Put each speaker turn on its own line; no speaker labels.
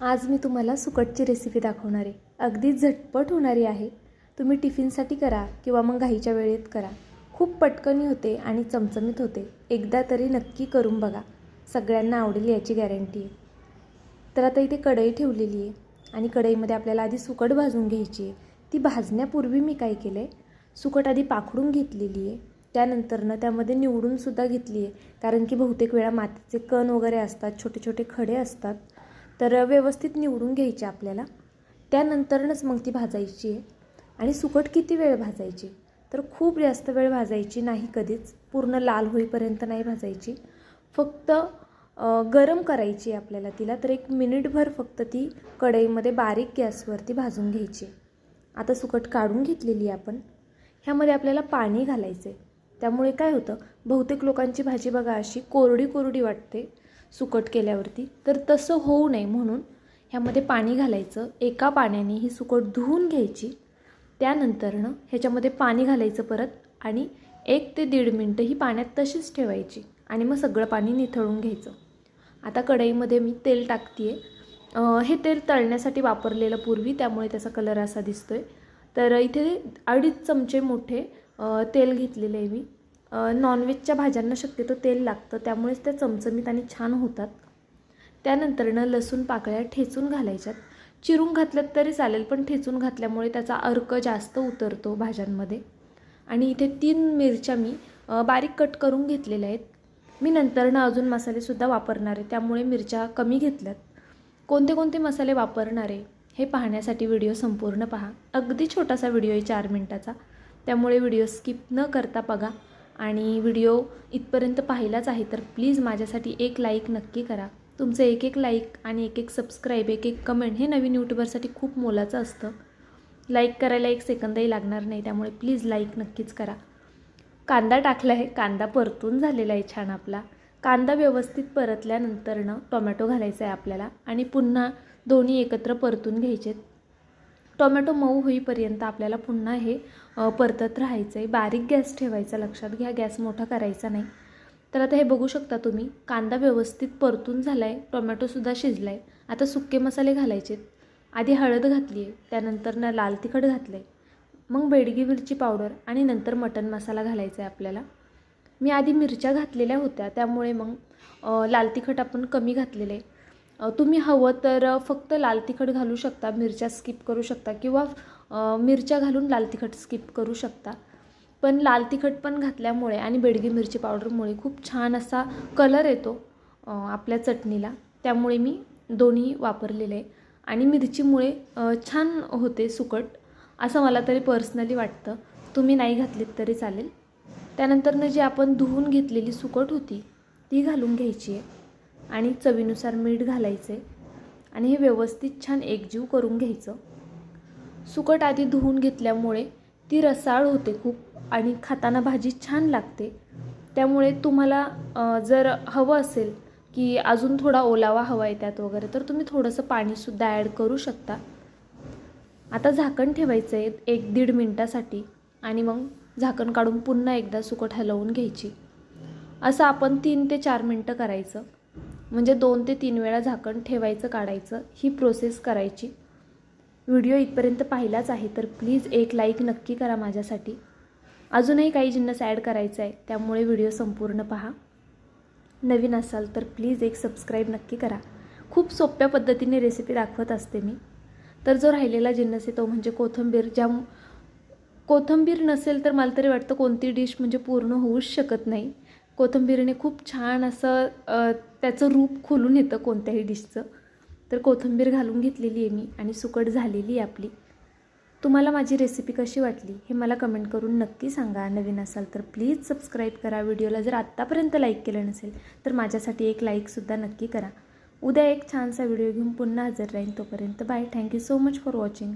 आज मी तुम्हाला सुकटची रेसिपी दाखवणार आहे. अगदी झटपट होणारी आहे. तुम्ही टिफिनसाठी करा किंवा मग घाईच्या वेळेत करा. खूप पटकनी होते आणि चमचमीत होते. एकदा तरी नक्की करून बघा. सगळ्यांना आवडेल याची गॅरंटी आहे तर आता इथे कढई ठेवलेली आहे आणि कढईमध्ये आपल्याला आधी सुकट भाजून घ्यायची आहे. ती भाजण्यापूर्वी मी काय केलं आहे सुकट आधी पाखडून घेतलेली आहे. त्यानंतरनं त्यामध्ये निवडूनसुद्धा घेतली आहे. कारण की बहुतेक वेळा मातीचे कण वगैरे असतात छोटे छोटे खडे असतात. तर व्यवस्थित निवडून घ्यायची आपल्याला. त्यानंतरच मग ती भाजायची आहे. आणि सुकट किती वेळ भाजायची? तर खूप जास्त वेळ भाजायची नाही कधीच. पूर्ण लाल होईपर्यंत नाही भाजायची. फक्त गरम करायची आहे आपल्याला तिला. तर एक मिनिटभर फक्त ती कढईमध्ये बारीक गॅसवरती भाजून घ्यायची आता सुकट काढून घेतलेली आहे आपण. ह्यामध्ये आपल्याला पाणी घालायचं आहे त्यामुळे काय होतं? बहुतेक लोकांची भाजी बघा अशी कोरडी कोरडी वाटते. सुकट केल्यावरती. तर तसं होऊ नये म्हणून ह्यामध्ये पाणी घालायचं. एका पाण्याने ही सुकट धुवून घ्यायची. त्यानंतरनं ह्याच्यामध्ये पाणी घालायचं परत आणि एक ते दीड मिनटं ही पाण्यात तशीच ठेवायची. आणि मग सगळं पाणी निथळून घ्यायचं. आता कढईमध्ये मी तेल टाकते आहे हे तेल तळण्यासाठी वापरलेलं पूर्वी त्यामुळे त्याचा कलर असा दिसतो आहे तर इथे अडीच चमचे मोठे तेल घेतलेले आहे मी. नॉनव्हेजच्या भाज्यांना शक्यतो तेल लागतं त्यामुळेच त्या चमचमीत आणि छान होतात. त्यानंतरनं लसूण पाकळ्या ठेचून घालायच्यात. चिरून घातल्यात तरी चालेल पण ठेचून घातल्यामुळे त्याचा अर्क जास्त उतरतो भाज्यांमध्ये. आणि इथे तीन मिरच्या मी बारीक कट करून घेतलेल्या आहेत. मी नंतरनं अजून मसालेसुद्धा वापरणार आहे त्यामुळे मिरच्या कमी घेतल्यात. कोणते कोणते मसाले वापरणार आहे हे पाहण्यासाठी व्हिडिओ संपूर्ण पहा. अगदी छोटासा व्हिडिओ आहे चार मिनटाचा. त्यामुळे व्हिडिओ स्किप न करता बघा. आणि व्हिडिओ इथपर्यंत पाहिलाच आहे तर प्लीज माझ्यासाठी एक लाईक नक्की करा. तुमचं एक एक लाईक आणि एक एक सबस्क्राईब एक एक कमेंट हे नवीन यूट्यूबरसाठी खूप मोलाचं असतं. लाईक करायला एक सेकंदही लागणार नाही त्यामुळे प्लीज लाईक नक्कीच करा. कांदा टाकला आहे कांदा परतून झालेला आहे छान आपला. कांदा व्यवस्थित परतल्यानंतरनं टोमॅटो घालायचा आहे आपल्याला आणि पुन्हा दोन्ही एकत्र परतून घ्यायचे टोमॅटो मऊ होईपर्यंत आपल्याला पुन्हा हे परतत राहायचं आहे बारीक गॅस ठेवायचा लक्षात घ्या गॅस मोठा करायचा नाही. तर आता हे बघू शकता तुम्ही कांदा व्यवस्थित परतून झाला आहे टोमॅटोसुद्धा शिजला आहे आता सुके मसाले घालायचे आधी हळद घातली आहे त्यानंतर ना लाल तिखट घातलं आहे मग बेडगी मिरची पावडर आणि नंतर मटन मसाला घालायचा आहे आपल्याला. मी आधी मिरच्या घातलेल्या होत्या त्यामुळे मग लाल तिखट आपण कमी घातलेलं आहे तुम्ही हवं तर फक्त लाल तिखट घालू शकता मिरच्या स्किप करू शकता किंवा मिरच्या घालून लाल तिखट स्किप करू शकता. पण लाल तिखट पण घातल्यामुळे आणि बेडगी मिरची पावडरमुळे खूप छान असा कलर येतो आपल्या चटणीला. त्यामुळे मी दोन्ही वापरलेले आहे. आणि मिरचीमुळे छान होते सुकट असं मला तरी पर्सनली वाटतं. तुम्ही नाही घातलीत तरी चालेल. त्यानंतरनं जी आपण धुवून घेतलेली सुकट होती ती घालून घ्यायची आहे. आणि चवीनुसार मीठ घालायचे आणि हे व्यवस्थित छान एकजीव करून घ्यायचं. सुकट आधी धुवून घेतल्यामुळे ती रसाळ होते खूप आणि खाताना भाजी छान लागते. त्यामुळे तुम्हाला जर हवं असेल की अजून थोडा ओलावा हवा आहे त्यात वगैरे तर तुम्ही थोडंसं पाणीसुद्धा ॲड करू शकता. आता झाकण ठेवायचं आहे एक दीड मिनटासाठी आणि मग झाकण काढून पुन्हा एकदा सुकट हलवून घ्यायची. असं आपण तीन ते चार मिनटं करायचं. म्हणजे दोन ते तीन वेळा झाकण ठेवायचं काढायचं ही प्रोसेस करायची. व्हिडिओ इथपर्यंत पाहिलाच आहे तर प्लीज एक लाईक नक्की करा माझ्यासाठी. अजूनही काही जिन्नस ॲड करायचं आहे त्यामुळे व्हिडिओ संपूर्ण पहा. नवीन असाल तर प्लीज एक सबस्क्राईब नक्की करा. खूप सोप्या पद्धतीने रेसिपी दाखवत असते मी. तर जो राहिलेला जिन्नस आहे तो म्हणजे कोथिंबीर. ज्या कोथिंबीर नसेल तर मला तरी वाटतं कोणती डिश म्हणजे पूर्ण होऊच शकत नाही. कोथिंबीरीने खूप छान असं त्याचं रूप खुलून येतं कोणत्याही डिशचं. तर कोथिंबीर घालून घेतलेली आहे मी आणि सुकट झालेली आहे आपली. तुम्हाला माझी रेसिपी कशी वाटली हे मला कमेंट करून नक्की सांगा. नवीन असाल तर प्लीज सबस्क्राईब करा. व्हिडिओला जर आत्तापर्यंत लाईक केलं नसेल तर माझ्यासाठी एक लाईकसुद्धा नक्की करा. उद्या एक छानसा व्हिडिओ घेऊन पुन्हा हजर राहीन तोपर्यंत bye thank you so much for watching